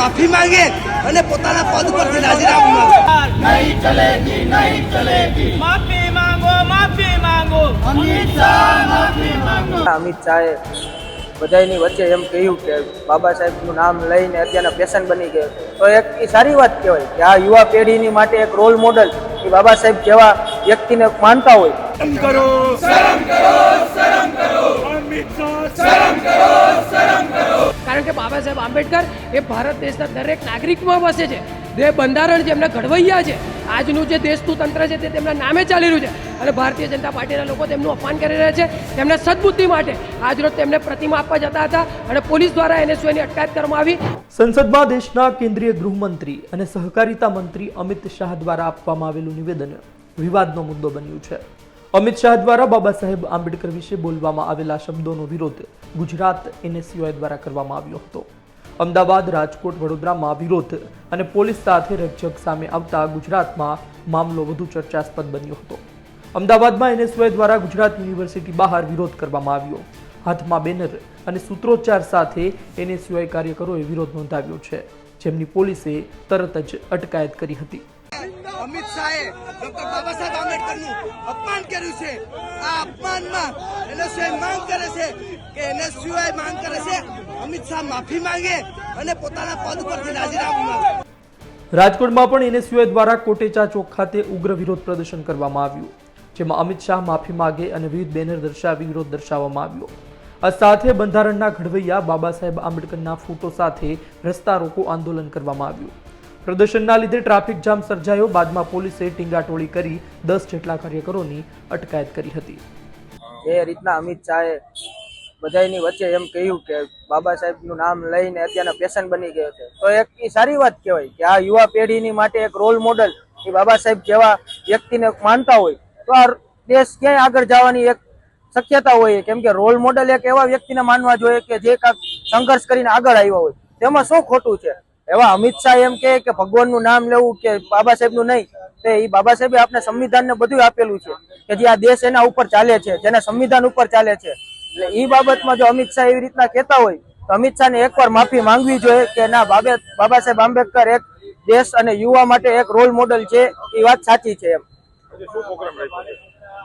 માફી માંગે અને પોતાના પદ પરથી રાજીનામું નહીં ચલેગી નહીં ચલેગી. માફી માંગો માફી માંગો. અમિત શાહ માફી માંગો. અમિત શાહે બધાની વચ્ચે એમ કહ્યું કે બાબા સાહેબનું નામ લઈને અત્યારના ફેશન બની ગયો. તો એક એ સારી વાત કહેવાય કે આ યુવા પેઢીની માટે એક રોલ મોડલ કે બાબા સાહેબ જેવા વ્યક્તિને માનતા હોય. શરમ કરો શરમ કરો. કે બાબા સાહેબ આંબેડકર એ ભારત દેશના દરેક નાગરિકમાં વસે છે. જે બંધારણ જેમના ઘડવૈયા છે. આજનું જે દેશનું તંત્ર છે તે તેમના નામે ચાલી રહ્યું છે. અને ભારતીય જનતા પાર્ટીના લોકો તેમનું અપમાન કરી રહ્યા છે. તેમના સદબુદ્ધિ માટે આજરોજ તેમને પ્રતિમા આપવા જતા હતા અને પોલીસ દ્વારા એને એનએસયુની અટકાયત કરવામાં આવી. સંસદમાં દેશના કેન્દ્રીય ગૃહમંત્રી અને સહકારિતા મંત્રી અમિત શાહ દ્વારા આપવામાં આવેલું નિવેદન વિવાદનો મુદ્દો બન્યું છે. અમિત શાહ દ્વારા બાબા સાહેબ આંબેડકર વિશે બોલવામાં આવેલા શબ્દોનો વિરોધ ગુજરાત એનએસયુઆઈ દ્વારા કરવામાં આવ્યો હતો. અમદાવાદ, રાજકોટ, વડોદરામાં વિરોધ અને પોલીસ સાથે રકઝક સામે આવતા ગુજરાતમાં મામલો વધુ ચર્ચાસ્પદ બન્યો હતો. અમદાવાદમાં એનએસયુઆઈ દ્વારા ગુજરાત યુનિવર્સિટી બહાર વિરોધ કરવામાં આવ્યો. હાથમાં બેનર અને સૂત્રોચ્ચાર સાથે એનએસયુઆઈ કાર્યકરોએ વિરોધ નોંધાવ્યો છે, જેમની પોલીસે તરત જ અટકાયત કરી હતી. અમિત શાહે ડોક્ટર બાબા સાહેબ આંબેડકરનું અપમાન કર્યું છે. આ અપમાનમાં એનએસયુઆઈ માંગ કરે છે કે એનએસયુઆઈ માંગ કરે છે. અમિત શાહ માફી માંગે અને પોતાના પદ પરથી રાજીનામું માંગે. રાજકોટમાં પણ એનએસયુઆઈ દ્વારા કોટેચા ચોક ખાતે ઉગ્ર વિરોધ પ્રદર્શન કરવામાં આવ્યું, જેમાં અમિત શાહ માફી માગે અને વિવિધ બેનર દર્શાવી વિરોધ દર્શાવવામાં આવ્યો. આ સાથે બંધારણના ઘડવૈયા બાબા સાહેબ આંબેડકરના ફોટો સાથે રસ્તા રોકો આંદોલન કરવામાં આવ્યું. પ્રદર્શનના લીધે ટ્રાફિક જામ સર્જાયો. બાદમાં પોલીસે ટીંગાટોળી કરી દસ જેટલા કાર્યકરોની અટકાયત કરી હતી. એ રીતના અમિત શાહે બધાની વચ્ચે એમ કહ્યું કે બાબા સાહેબનું નામ લઈને અત્યારના પેશન બની ગયો છે. તો એક એ સારી વાત કહેવાય કે આ યુવા પેઢીની માટે એક રોલ મોડલ એ બાબા સાહેબ જેવા વ્યક્તિને માનતા હોય તો આ દેશ ક્યાંય આગળ જવાની એક શક્યતા હોય. કેમ કે રોલ મોડલ એક એવા વ્યક્તિને માનવા જોઈએ કે જે કાંઈક સંઘર્ષ કરીને આગળ આવ્યા હોય. તેમાં શું ખોટું છે? એવા અમિત શાહ એમ કે ભગવાનનું નામ લેવું કે બાબા સાહેબનું નહીં, તે એ બાબા સાહેબે આપણે સંવિધાનને બધું આપેલું છે કે જે આ દેશ એના ઉપર ચાલે છે, જેના સંવિધાન ઉપર ચાલે છે. એટલે એ બાબતમાં જો અમિત શાહ એવી રીતના કહેતા હોય, તો અમિત શાહને એકવાર માફી માંગવી જોઈએ કે ના, બાબે, બાબા સાહેબ આંબેડકર એક દેશ અને યુવા માટે એક રોલ મોડલ છે એ વાત સાચી છે એમ.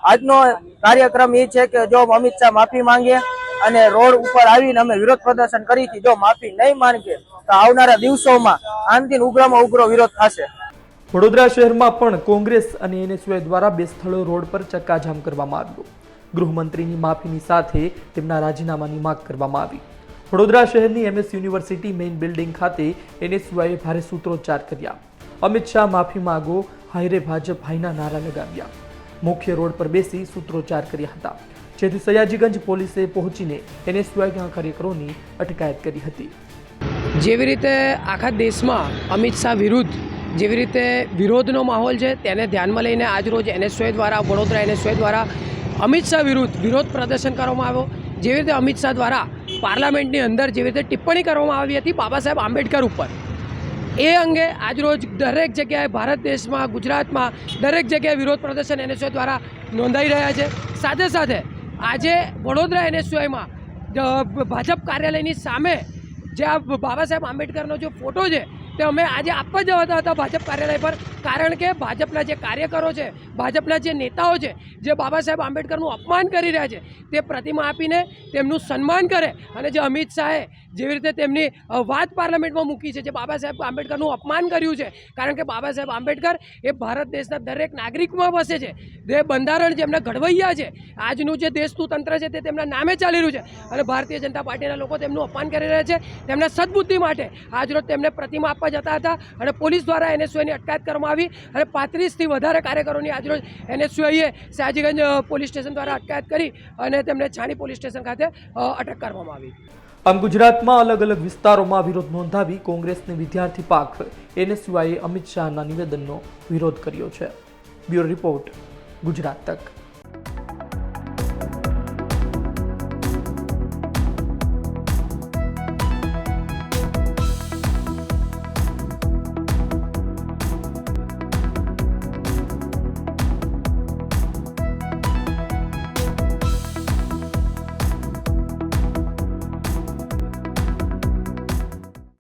આજનો કાર્યક્રમ એ છે કે જો અમિત શાહ માફી માંગે અને રોડ ઉપર આવીને અમે વિરોધ પ્રદર્શન કરીથી જો માફી નહીં માંગે આવનારા દિવસોમાં આનથી ઉગ્રમાં ઉગ્ર વિરોધ થશે. વડોદરા શહેરમાં પણ કોંગ્રેસ અને એનએસયુઆઈ દ્વારા બે સ્થળો રોડ પર ચક્કાજામ કરવામાં આવ્યો. ગૃહમંત્રીની માફીની સાથે તેમના રાજીનામાની માંગ કરવામાં આવી. વડોદરા શહેરની એમએસ યુનિવર્સિટી મેઇન બિલ્ડિંગ ખાતે એનએસયુઆઈએ ભારે સૂત્રોચ્ચાર કર્યા. અમિત શાહ માફી માગો, હાયરે ભાજપ હાઈના નારા લગાવ્યા. મુખ્ય રોડ પર બેસી સૂત્રોચ્ચાર કર્યા હતા. જેથી સયાજીગંજ પોલીસે પહોંચીને એનએસયુઆઈના કાર્યકરોની અટકાયત કરી હતી. જેવી રીતે આખા દેશમાં અમિત શાહ વિરુદ્ધ જેવી રીતે વિરોધનો માહોલ છે, તેને ધ્યાનમાં લઈને આજરોજ એનએસઓએ દ્વારા, વડોદરા એનએસઓએ દ્વારા અમિત શાહ વિરુદ્ધ વિરોધ પ્રદર્શન કરવામાં આવ્યો. જેવી રીતે અમિત શાહ દ્વારા પાર્લામેન્ટની અંદર જેવી રીતે ટિપ્પણી કરવામાં આવી હતી બાબા સાહેબ આંબેડકર ઉપર. એ અંગે આજરોજ દરેક જગ્યાએ ભારત દેશમાં, ગુજરાતમાં દરેક જગ્યાએ વિરોધ પ્રદર્શન એનએસઓ દ્વારા નોંધાઈ રહ્યા છે. સાથે સાથે આજે વડોદરા એનએસયુઆઈમાં ભાજપ કાર્યાલયની સામે જે આ બાબા સાહેબ આંબેડકરનો જે ફોટો છે તે અમે આજે આપવા જવાતા હતા ભાજપ કાર્યાલય પર. કારણ કે ભાજપના જે કાર્યકરો છે, ભાજપના જે નેતાઓ છે, જે બાબા સાહેબ આંબેડકરનું અપમાન કરી રહ્યા છે, તે પ્રતિમા આપીને તેમનું સન્માન કરે અને જે અમિત શાહે જેવી રીતે તેમની વાત પાર્લામેન્ટમાં મૂકી છે, જે બાબા સાહેબ આંબેડકરનું અપમાન કર્યું છે, કારણ કે બાબા સાહેબ આંબેડકર એ ભારત દેશના દરેક નાગરિકમાં વસે છે. જે બંધારણ જેમના ઘડવૈયા છે, આજનું જે દેશનું તંત્ર છે, તે તેમના નામે ચાલી રહ્યું છે. અને ભારતીય જનતા પાર્ટીના લોકો તેમનું અપમાન કરી રહ્યા છે, તેમના સદબુદ્ધિ માટે. આજરોજ તેમને પ્રતિમા આપવા જતા હતા અને પોલીસ દ્વારા એનએસયુઆઈની અટકાયત કરવામાં આવી અને પાંત્રીસથી વધારે કાર્યકરોની આજરોજ એનએસયુઆઈએ સાજીગંજ પોલીસ સ્ટેશન દ્વારા અટકાયત કરી અને તેમને છાણી પોલીસ સ્ટેશન ખાતે અટક કરવામાં આવી. આમ ગુજરાતમાં અલગ અલગ વિસ્તારોમાં વિરોધ નોંધાવી કોંગ્રેસની વિદ્યાર્થી પાક એનએસયુઆઈએ અમિત શાહના નિવેદનનો વિરોધ કર્યો છે. બ્યુરો રિપોર્ટ, ગુજરાત તક.